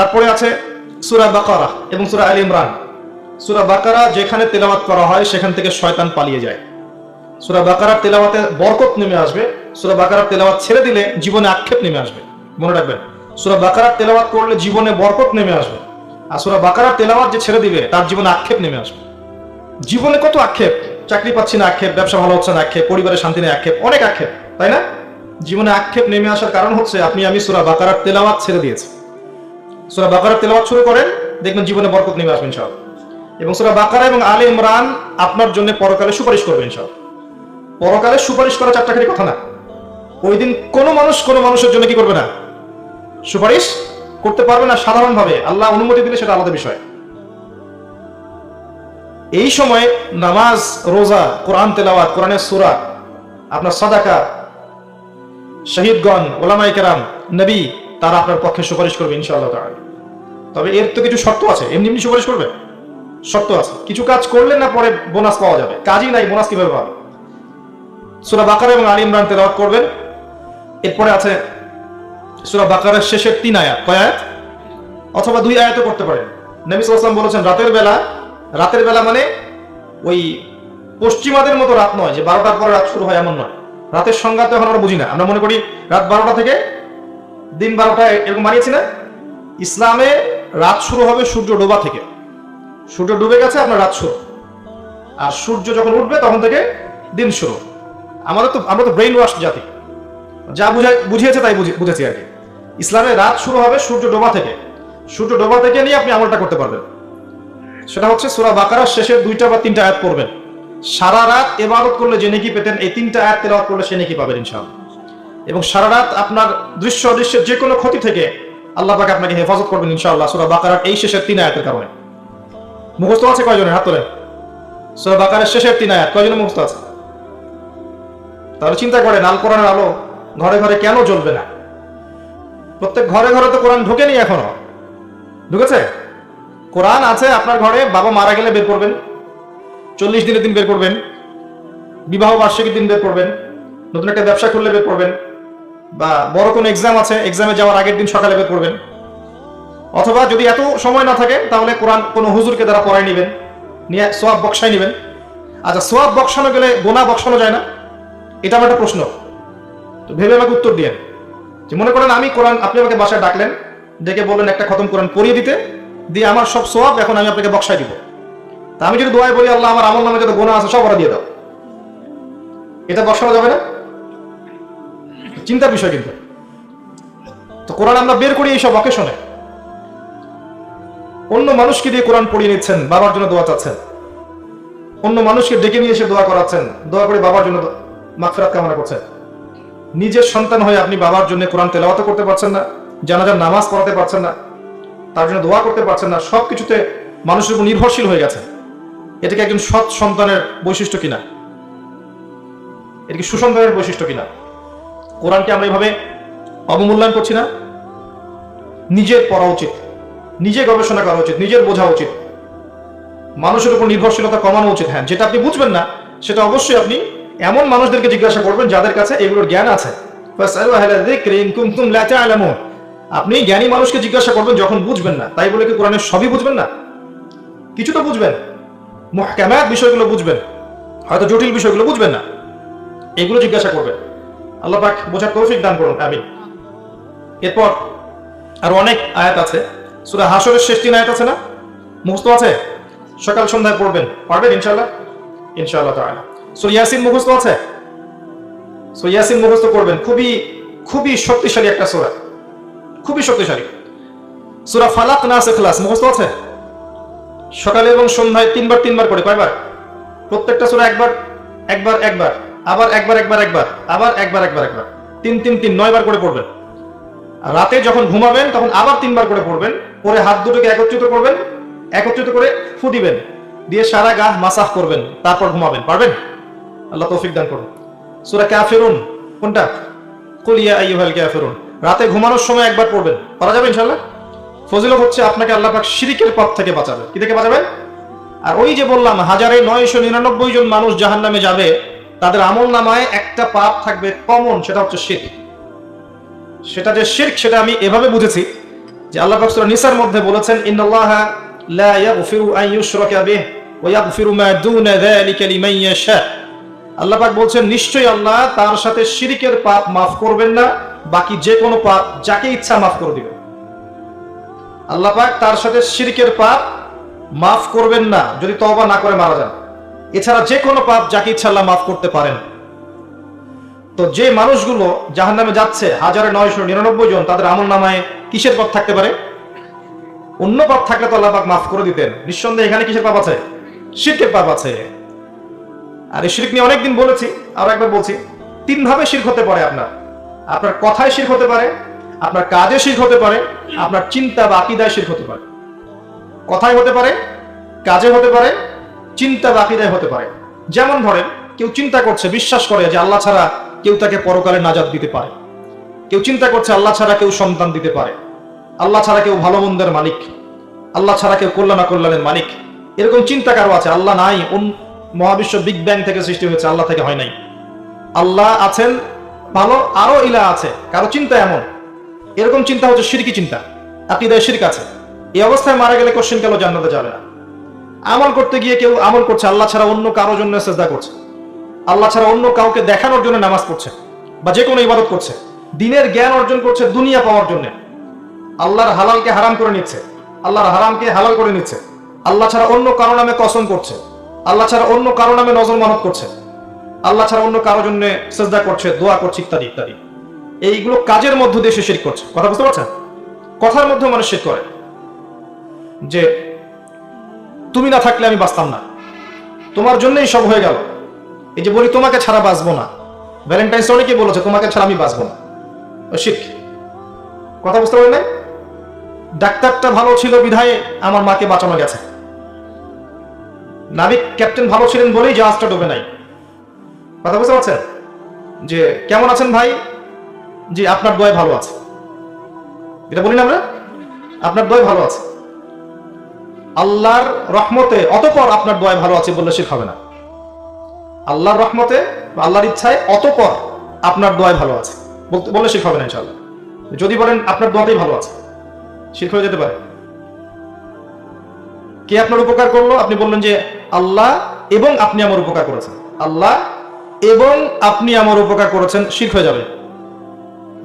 তারপরে আছে সুরা বাকারা এবং সুরা আল ইমরান। সুরা বাকারা যেখানে তেলাওয়াত করা হয়, সেখান থেকে শয়তান পালিয়ে যায়। সুরা বাকারার তেলাওয়াতে বরকত নেমে আসবে। সুরা বাকারার তেলাওয়াত ছেড়ে দিলে জীবনে আক্ষেপ নেমে আসবে। মনে রাখবেন, সুরা বাকারার তেলাওয়াত করলে জীবনে বরকত নেমে আসবে। আর সুরা বাকারার তেলাওয়াত যে ছেড়ে দিবে, তার জীবনে আক্ষেপ নেমে আসবে। জীবনে কত আক্ষেপ? চাকরি পাচ্ছি না আক্ষেপ, ব্যবসা ভালো হচ্ছে না আক্ষেপ পরিবারের শান্তি নেই আক্ষেপ, অনেক আক্ষেপ, তাই না? জীবনে আক্ষেপ নেমে আসার কারণ হচ্ছে, আপনি, আমি সুরা বাকারার তেলাওয়াত ছেড়ে দিয়েছি। সুরা বাকারার তেলাওয়াত শুরু করেন, দেখবেন জীবনে বরকত নেমে আসবেন সব এবং সুরা বাকারা এবং আলে ইমরান আপনার জন্য পরকালে সুপারিশ করবেন সব পরকালে সুপারিশ করা চারটাখানি কথা না। ওই দিন কোনো মানুষ কোনো মানুষের জন্য কি করবে না? সুপারিশ করতে পারবে না সাধারণভাবে। আল্লাহ অনুমতি দিলে সেটা আলাদা বিষয়। এই সময় নামাজ, রোজা, কোরআন তেলাওয়াত, কোরআনের সুরা, আপনার সাদাকা, শহীদগণ ওলামাই নবী, তারা আপনার পক্ষে সুপারিশ করবে ইনশাআল্লাহ তাআলা। তবে এর তো কিছু শর্ত আছে। এমনি এমনি সুপারিশ করবে? শর্ত আছে। কিছু কাজ করলে না পরে বোনাস পাওয়া যাবে। কাজই নাই বোনাস কীভাবে পাবে? সুরা বাকারা এবং আলী ইমরান তেলাওয়াত করবেন। এরপরে আছে সুরা বাকারের শেষের তিন আয়াত। কয় আয়াত? অথবা দুই আয়াতও করতে পারেন। নবী সাল্লাল্লাহু বলেছেন, রাতের বেলা রাতের বেলা মানে ওই পশ্চিমাদের মতো রাত নয়, যে বারোটার পরে রাত শুরু হয়, এমন নয়। রাতের সংজ্ঞা তো এখন আমরা বুঝি না। আমরা মনে করি রাত বারোটা থেকে দিন বারোটা এরকম মানিয়েছি না? ইসলামে রাত শুরু হবে সূর্য ডোবা থেকে। সূর্য ডুবে গেছে, আপনার রাত শুরু। আর সূর্য যখন উঠবে, তখন থেকে দিন শুরু। আমাদের তো আমরা তো ব্রেইন ওয়াশ জাতি। যা বুঝাই বুঝিয়েছে তাই বুঝি- বুঝেছি আর কি। ইসলামে রাত শুরু হবে সূর্য ডোবা থেকে। সূর্য ডোবা থেকে নিয়ে আপনি আমলটা করতে পারবেন। সেটা হচ্ছে সুরা বাকারার শেষের দুইটা বা তিনটা আয়াত পড়বেন। সারা রাত এবাদত করলে যে নেকি পেতেন, এই তিনটা আয়াত তেলাওয়াত করলে সে নেকি পাবেন ইনশাআল্লাহ। এবং সারা রাত আপনার দৃশ্য অদৃশ্যের যে কোনো ক্ষতি থেকে আল্লাহ পাকে আপনাকে হেফাজত করবেন ইনশাআল্লাহ। সুরা বাকারার এই শেষের তিন আয়াতের কারণে। মুখস্থ আছে কয়জনের হাত তোলেন? সুরা বাকারের শেষের তিন আয়াত, কয়জনের মুখস্থ আছে? তাহলে চিন্তা করেন আল কোরআনের আলো ঘরে ঘরে কেন জ্বলবে না? প্রত্যেক ঘরে ঘরে তো কোরআন ঢোকেনি এখনও। ঢুকেছে? কোরআন আছে আপনার ঘরে, বাবা মারা গেলে বের করবেন। চল্লিশ দিনের দিন বের করবেন। বিবাহ বার্ষিকীর দিন বের করবেন। নতুন একটা ব্যবসা করলে বের করবেন। বা বড় কোনো এক্সাম আছে এক্সামে যাওয়ার আগের দিন সকালে বের করবেন। অথবা যদি এত সময় না থাকে, তাহলে কোরআন কোনো হুজুরকে দ্বারা পড়াই নেবেন, নিয়ে সোয়াব বক্সাই নেবেন। আচ্ছা সোয়াব বক্সানো গেলে গোনা বক্সানো যায় না? এটা আমার একটা প্রশ্ন। তো ভেবে আমাকে উত্তর দিয়ে যে মনে করেন আমি কোরআন, আপনি আমাকে বাসায় ডাকলেন, ডেকে বললেন, একটা খতম কোরআন পড়িয়ে দিতে, দিয়ে আমার সব সোয়াব এখন আমি আপনাকে বক্সায় দিব। তা আমি যদি দোয়ায় বলি, আল্লাহ, আমার আমল নামে যত গোনা আছে সব ওরা দিয়ে দাও। এটা বসানো যাবে না? চিন্তার বিষয় কিন্তু। তো কোরআন আমরা বের করি এইসব অকেশনে অন্য মানুষকে দিয়ে কোরআন পড়িয়ে নিচ্ছেন, বাবার জন্য দোয়া চাচ্ছেন। অন্য মানুষকে ডেকে নিয়ে এসে দোয়া করাচ্ছেন, দোয়া করে বাবার জন্য মাগফিরাত কামনা করছেন। নিজের সন্তান হয়ে আপনি বাবার জন্য কোরআন তেলাওয়াত করতে পারছেন না, জানাজার নামাজ পড়াতে পারছেন না, তার জন্য দোয়া করতে পারছেন না, সবকিছুতে মানুষের উপর নির্ভরশীল হয়ে গেছে এটা কি একজন সৎ সন্তানের বৈশিষ্ট্য কিনা? এটা কি সুসন্তানের বৈশিষ্ট্য কিনা? কোরআনকে আমরা এইভাবে অবমূল্যায়ন করছি না। নিজের পড়া উচিত, নিজে গবেষণা করা উচিত, নিজের বোঝা উচিত। মানুষের উপর নির্ভরশীলতা কমানো উচিত হ্যাঁ যেটা আপনি বুঝবেন না, সেটা অবশ্যই আপনি এমন মানুষদেরকে জিজ্ঞাসা করবেন যাদের কাছে এগুলোর জ্ঞান আছে। আপনি জ্ঞানী মানুষকে জিজ্ঞাসা করবেন যখন বুঝবেন না, তাই বলে কি কোরআনের সবই বুঝবেন না? কিছু তো বুঝবেন, মুহকামাত বিষয়গুলো বুঝবেন, হয়তো জটিল বিষয়গুলো বুঝবেন না, এগুলো জিজ্ঞাসা করবেন। আল্লাহ পাক বোঝার তৌফিক দান করুন, আমিন। এরপর আর অনেক আয়াত আছে। সূরা হাসরের শেষ তিন আয়াত আছে না? মুখস্থ আছে? সকাল সন্ধ্যায় পড়বেন। পারবেন ইনশাআল্লাহ? ইনশাআল্লাহ তাআলা। সূরা ইয়াসিন মুখস্থ আছে? সূরা ইয়াসিন মুখস্থ করবেন। খুবই খুবই শক্তিশালী একটা সূরা। খুবই শক্তিশালী। সূরা ফালাক নাস ইখলাস, মুখস্থ আছে? সকালে এবং সন্ধ্যায় তিনবার তিনবার করে কয়বার? প্রত্যেকটা সূরা একবার একবার একবার। আবার একবার একবার একবার, আবার একবার একবার একবার। তিন তিন তিন নয়বার করে পড়বেন। রাতে যখন ঘুমাবেন, তখন আবার তিনবার করে পড়বেন। পরে হাত দুটোকে একত্রিত করবেন, একত্রিত করে ফু দিবেন। দিয়ে সারা গা মাসাহ করবেন, তারপর ঘুমাবেন। পারবেন? আল্লাহ তৌফিক দান করুন। সূরা কাফিরুন, কোনটা? কুল ইয়া আইয়ুহাল কাফিরুন। রাতে ঘুমানোর সময় একবার পড়বেন। পারা যাবে ইনশাআল্লাহ? ফজিলত হচ্ছে আপনাকে আল্লাহ পাক শিরিকের পথ থেকে বাঁচাবে। কি থেকে বাঁচাবেন? আর ওই যে বললাম, হাজারে নয়শো নিরানব্বই জন মানুষ জাহান্নামে যাবে তাদের আমল নামায় একটা পাপ থাকবে কমন সেটা হচ্ছে শির সেটা যে শির্ক, সেটা আমি এভাবে বুঝেছি যে আল্লাহ পাক সূরা নিসার মধ্যে বলেছেন, ইন্নাল্লাহা লা ইয়াগফিরু আন ইউশরাকা বিহি ওয়া ইয়াগফিরু মা দুনা যালিকা লিমান ইয়াশা। আল্লাহ পাক বলছেন, নিশ্চয়ই আল্লাহ তার সাথে শিরিকের পাপ মাফ করবেন না, বাকি যে কোনো পাপ যাকে ইচ্ছা মাফ করে দিবেন। আল্লাহ পাক তার সাথে শিরিকের পাপ মাফ করবেন না, যদি তওবা না করে মারা যান। এছাড়া যে কোনো পাপ যাকে ইচ্ছা আল্লাহ মাফ করতে পারেন। তো যে মানুষগুলো জাহান্নামে যাচ্ছে, হাজারে নয়শো নিরানব্বই জন, তাদের আমল নামায় কিসের পাপ থাকতে পারে? অন্য পাপ থাকলে তো আল্লাহ পাক মাফ করে দিতেন। নিঃসন্দেহে এখানে কিসের পাপ আছে? শিরকের পাপ আছে। আর এই শিরক নিয়ে অনেকদিন বলেছি, আর একবার বলছি তিন ভাবে শিরক হতে পারে আপনার। আপনার কথায় শিরক হতে পারে, আপনার কাজে শিরক হতে পারে, আপনার চিন্তা বা আকিদায় শিরক হতে পারে। কথায় হতে পারে, কাজে হতে পারে চিন্তা বা আকিদায় হতে পারে। যেমন ধরেন, কেউ চিন্তা করছে, বিশ্বাস করে যে আল্লাহ ছাড়া কেউ তাকে পরকালে নাজাদ দিতে পারে। কেউ চিন্তা করছে, আল্লাহ ছাড়া কেউ সন্তান দিতে পারে। আল্লাহ ছাড়া কেউ ভালো মন্দের মালিক। আল্লাহ ছাড়া কেউ কল্যাণ কল্যাণের মালিক। এরকম চিন্তা কারও আছে? আল্লাহ নাই মহাবিশ্ব বিগ ব্যাং থেকে সৃষ্টি হয়েছে, আল্লাহ থেকে হয় নাই। আল্লাহ আছেন, ভালো, আরও ইলা আছে, কারও চিন্তা এমন। এরকম চিন্তা হচ্ছে সিরকি চিন্তা। আকিদায় শিরক আছে। এই অবস্থায় মারা গেলে কোশ্চেন কেন জান্নাতে যাবে না? আমল করতে গিয়ে কেউ আমল করছে, আল্লাহ ছাড়া অন্য কারোর জন্য চেষ্টা করছে। আল্লাহ ছাড়া অন্য কাউকে দেখানোর জন্য নামাজ পড়ছে বা যে কোনো ইবাদত করছে। দিনের জ্ঞান অর্জন করছে, দুনিয়া পাওয়ার জন্য। আল্লাহর হালালকে হারাম করে নিচ্ছে। আল্লাহর হারামকে হালাল করে নিচ্ছে। আল্লাহ ছাড়া অন্য কারও নামে কসম করছে। আল্লাহ ছাড়া অন্য কারও নামে নজর মানত করছে। আল্লাহ ছাড়া অন্য কারোর জন্য সেজদা করছে, দোয়া করছে, ইত্যাদি ইত্যাদি। এইগুলো কাজের মধ্য দিয়ে সে শিরক করছে। কথা বুঝতে পারছেন? কথার মধ্যে মানুষ শিরক করে যে তুমি না থাকলে আমি বাঁচতাম না। তোমার জন্যই সব হয়ে গেল। এই যে বলি, তোমাকে ছাড়া বাঁচবো না। ভ্যালেন্টাইন্স অনেকে বলেছে, তোমাকে ছাড়া আমি বাঁচবো না। শিখ। কথা বুঝতে পারলেন না? ডাক্তারটা ভালো ছিল বিধায় আমার মাকে বাঁচানো গেছে। নাবিক ক্যাপ্টেন ভালো ছিলেন বলেই জাহাজটা ডুবে নাই। কথা বুঝতে পারছেন? যে কেমন আছেন ভাই? জি, আপনার দয় ভালো আছে। এটা বলি না আমরা? আপনার দয় ভালো আছে। আল্লাহর রহমতে, অতপর আপনার দয় ভালো আছে বললে শিখ হবে না। আল্লাহর রহমতে আল্লাহর ইচ্ছায় অতপর আপনার দোয়ায় ভালো আছে। বললে শিখ হবে না ইনশাল্লাহ যদি বলেন আপনার দোয়াতেই ভালো আছে শিখ হয়ে যেতে পারে। কে আপনার উপকার করল? আপনি বললেন যে আল্লাহ এবং আপনি আমার উপকার করেছেন। আল্লাহ এবং আপনি আমার উপকার করেছেন শিখ হয়ে যাবে।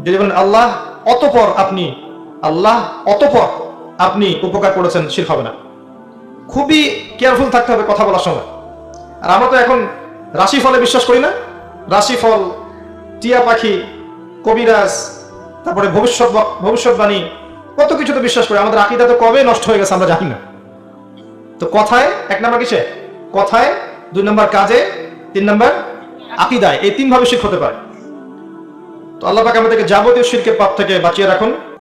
যদি বলেন আল্লাহ অতপর আপনি, আল্লাহ অতপর আপনি উপকার করেছেন শিখ হবে না। খুবই কেয়ারফুল থাকতে হবে কথা বলার সময়। আর আমরা তো এখন রাশিফলে বিশ্বাস করি না। রাশিফল টিয়া পাখি, কবিরাজ, তারপরে ভবিষ্যৎ ভবিষ্যৎবাণী, কত কিছু তো বিশ্বাস করি। আমাদের আকিদা তো কবে নষ্ট হয়ে গেছে আমরা জানি না। তো কথায় এক নম্বর কিসে? কথায় দুই নম্বর কাজে, তিন নম্বর আকিদায়। এই তিন ভাবে শিখ হতে পারে। তো আল্লাহ পাক আমাদেরকে যাবতীয় শিল্পের পাপ থেকে বাঁচিয়ে রাখুন।